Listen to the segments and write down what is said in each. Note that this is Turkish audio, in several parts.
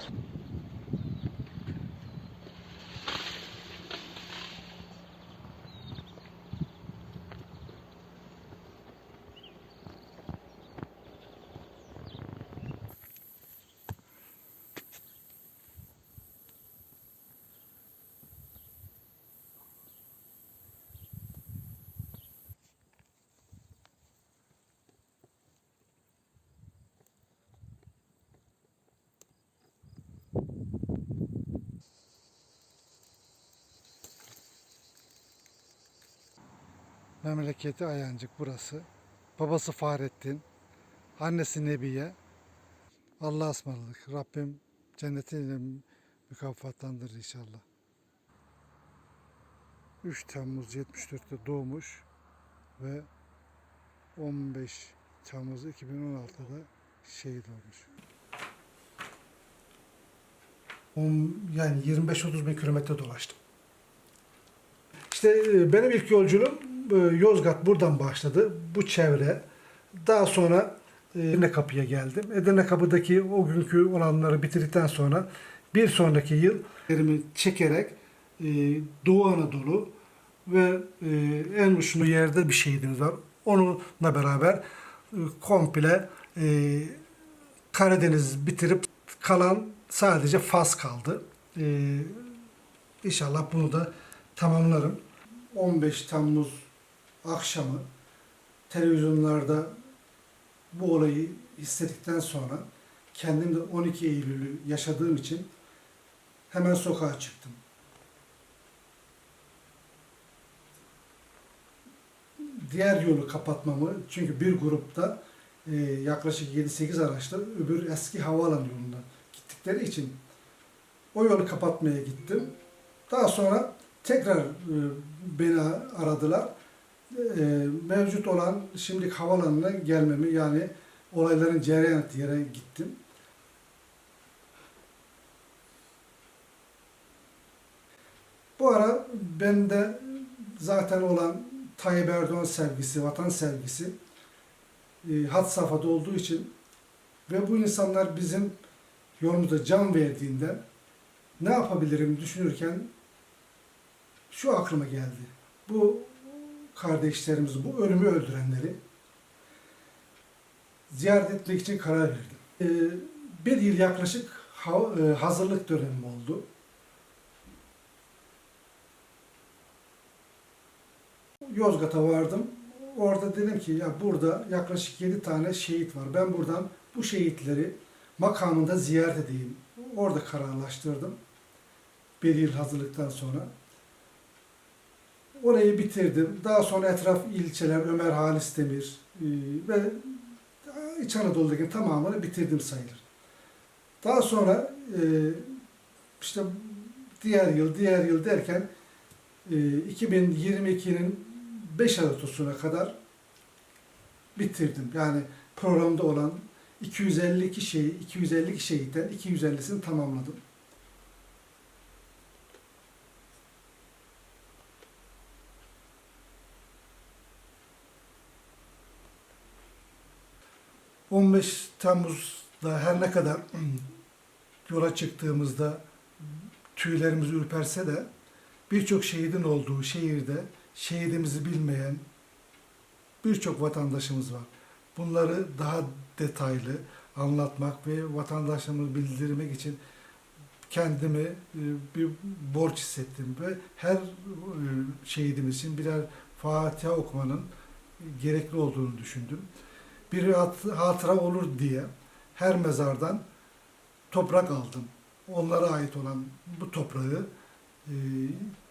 guys. Memleketi Ayancık burası. Babası Fahrettin. Annesi Nebiye. Allah'a ısmarladık. Rabbim cennetiyle mükafatlandırır inşallah. 3 Temmuz 74'te doğmuş ve 15 Temmuz 2016'da şehit olmuş. Yani 25-30 bin kilometre dolaştım. İşte e, benim ilk yolculuğum Yozgat buradan başladı. Bu çevre. Daha sonra e, Edirne Kapı'ya geldim. Edirne Kapı'daki o günkü olanları bitirdikten sonra bir sonraki yıl elimi çekerek e, Doğu Anadolu ve e, en uçlu yerde bir şehidimiz var. Onunla beraber e, komple e, Karadeniz bitirip kalan sadece Fas kaldı. Ee, inşallah bunu da tamamlarım. 15 Temmuz akşamı televizyonlarda bu olayı hissettikten sonra kendim de 12 Eylül'ü yaşadığım için hemen sokağa çıktım. Diğer yolu kapatmamı çünkü bir grupta e, yaklaşık 7-8 araçla öbür eski havaalanı yolundan gittikleri için o yolu kapatmaya gittim. Daha sonra tekrar e, beni aradılar. E, mevcut olan şimdilik havaalanına gelmemi yani olayların cereyan ettiği yere gittim. Bu ara bende zaten olan Tayyip Erdoğan sevgisi, vatan sevgisi e, had safhada olduğu için ve bu insanlar bizim yolumuza can verdiğinden ne yapabilirim düşünürken şu aklıma geldi. Bu kardeşlerimizi, bu ölümü öldürenleri ziyaret etmek için karar verdim. E, bir yıl yaklaşık e, hazırlık dönemim oldu. Yozgat'a vardım. Orada dedim ki ya burada yaklaşık 7 tane şehit var. Ben buradan bu şehitleri makamında ziyaret edeyim. Orada kararlaştırdım. Bir yıl hazırlıktan sonra. Orayı bitirdim. Daha sonra etraf ilçeler Ömer Halis Demir e, ve İç Anadolu'daki tamamını bitirdim sayılır. Daha sonra e, işte diğer yıl, diğer yıl derken e, 2022'nin 5 Ağustos'una kadar bitirdim. Yani programda olan 252 şeyi, 252 şehitten 250'sini tamamladım. ...15 Temmuz'da her ne kadar yola çıktığımızda tüylerimiz ürperse de birçok şehidin olduğu şehirde şehidimizi bilmeyen birçok vatandaşımız var. Bunları daha detaylı anlatmak ve vatandaşlarımızı bildirmek için kendimi e, bir borç hissettim ve her e, şehidimiz için birer Fatiha okumanın gerekli olduğunu düşündüm. Bir hat- hatıra olur diye her mezardan toprak aldım. Onlara ait olan bu toprağı e,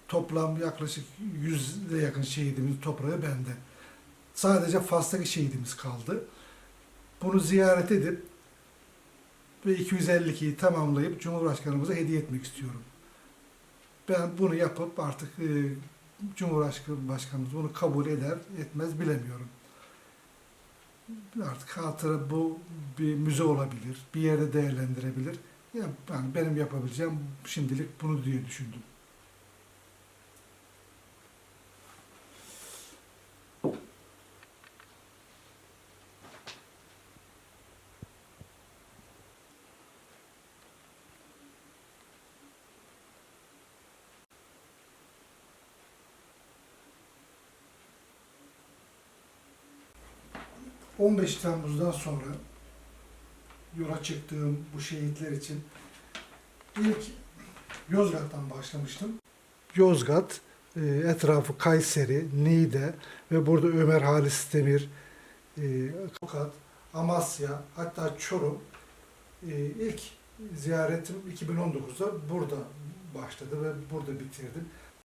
toplam yaklaşık 100'e yakın şehidimiz toprağı bende. Sadece Fas'taki şehidimiz kaldı. Bunu ziyaret edip ve 252'yi tamamlayıp Cumhurbaşkanımıza hediye etmek istiyorum. Ben bunu yapıp artık e, Cumhurbaşkanımız bunu kabul eder etmez bilemiyorum. Artık hatıra bu bir müze olabilir, bir yerde değerlendirebilir. Ya, yani benim yapabileceğim şimdilik bunu diye düşündüm. ...15 Temmuz'dan sonra... ...yola çıktığım bu şehitler için... ...ilk Yozgat'tan başlamıştım. Yozgat, e, etrafı Kayseri, Niğde ve burada Ömer Halis Demir, e, Tokat, Amasya, hatta Çorum. E, ilk ziyaretim 2019'da burada başladı ve burada bitirdim.